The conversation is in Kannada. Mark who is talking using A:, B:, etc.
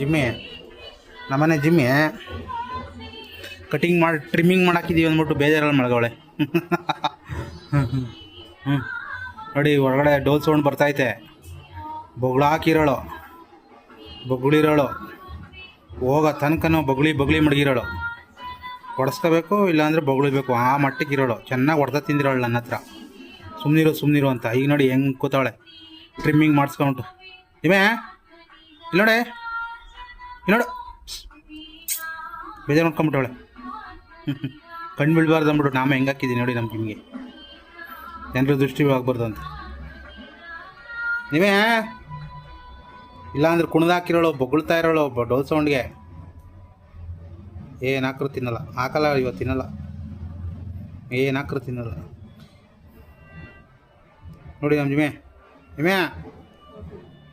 A: ಜಿಮ್ಮಿ. ನಮ್ಮನೆ ಜಿಮ್ಮಿ. ಕಟಿಂಗ್ ಮಾಡಿ, ಟ್ರಿಮ್ಮಿಂಗ್ ಮಾಡಾಕಿದ್ದೀವಿ ಅಂದ್ಬಿಟ್ಟು ಬೇಜಾರಲ್ಲಿ ಮಳಗವಳೆ. ಹ್ಞೂ ನೋಡಿ ಹೊರಗಡೆ ಡೋಲ್ ಸೌಂಡ್ ಬರ್ತೈತೆ ಬೊಗಳಾಕಿರೋಳು ಬೊಗಳಿರೋಳು. ಹೋಗೋ ತನಕನೂ ಬೊಗಳಿ ಬೊಗಳಿ ಮಡಗಿರೋಳು. ಹೊಡೆಸ್ಕೋಬೇಕು ಇಲ್ಲಾಂದ್ರೆ ಬೊಗಳಿಬೇಕು. ಆ ಮಟ್ಟಕ್ಕೆ ಇರೋಳು ಚೆನ್ನಾಗಿ ಹೊಡೆದ ತಿಂದಿರೋಳು ನನ್ನ ಹತ್ರ. ಸುಮ್ಮನಿರು ಸುಮ್ಮನಿರು ಅಂತ. ಈಗ ನೋಡಿ ಹೆಂಗೆ ಕೂತಾಳೆ ಟ್ರಿಮ್ಮಿಂಗ್ ಮಾಡಿಸ್ಕೊಂಬಿಟ್ಟು ಇವೇ ಇಲ್ಲ ನೋಡಿ? ನೋಡು ಬೇಜಾರು ಮಾಡ್ಕೊಂಬಿಟ್ಟವಳೆ. ಕಣ್ಣು ಬಿಡಬಾರ್ದು ಅಂದ್ಬಿಟ್ಟು ನಾಮ ಹೆಂಗೆ ಹಾಕಿದ್ದೀನಿ ನೋಡಿ ನಮ್ಮ ಹಿಂಗೆ ಜನರ ದೃಷ್ಟಿ ಆಗ್ಬಾರ್ದು ಅಂತ. ನೀವೇ? ಇಲ್ಲಾಂದ್ರೆ ಕುಣ್ದಾಕಿರೋಳು ಬೊಗಳ್ತಾ ಇರೋಳು ಒಬ್ಬ ಡೋಲ್ ಸೌಂಡ್ಗೆ. ಏನು ಹಾಕ್ರು ತಿನ್ನಲ್ಲ. ಹಾಕಲ್ಲ ಇವತ್ತು ತಿನ್ನಲ್ಲ. ಏನು ಹಾಕ್ರು ತಿನ್ನಲ್ಲ. ನೋಡಿ ನಮ್ಮ ಜಿಮೆ. ಜಿಮೆ?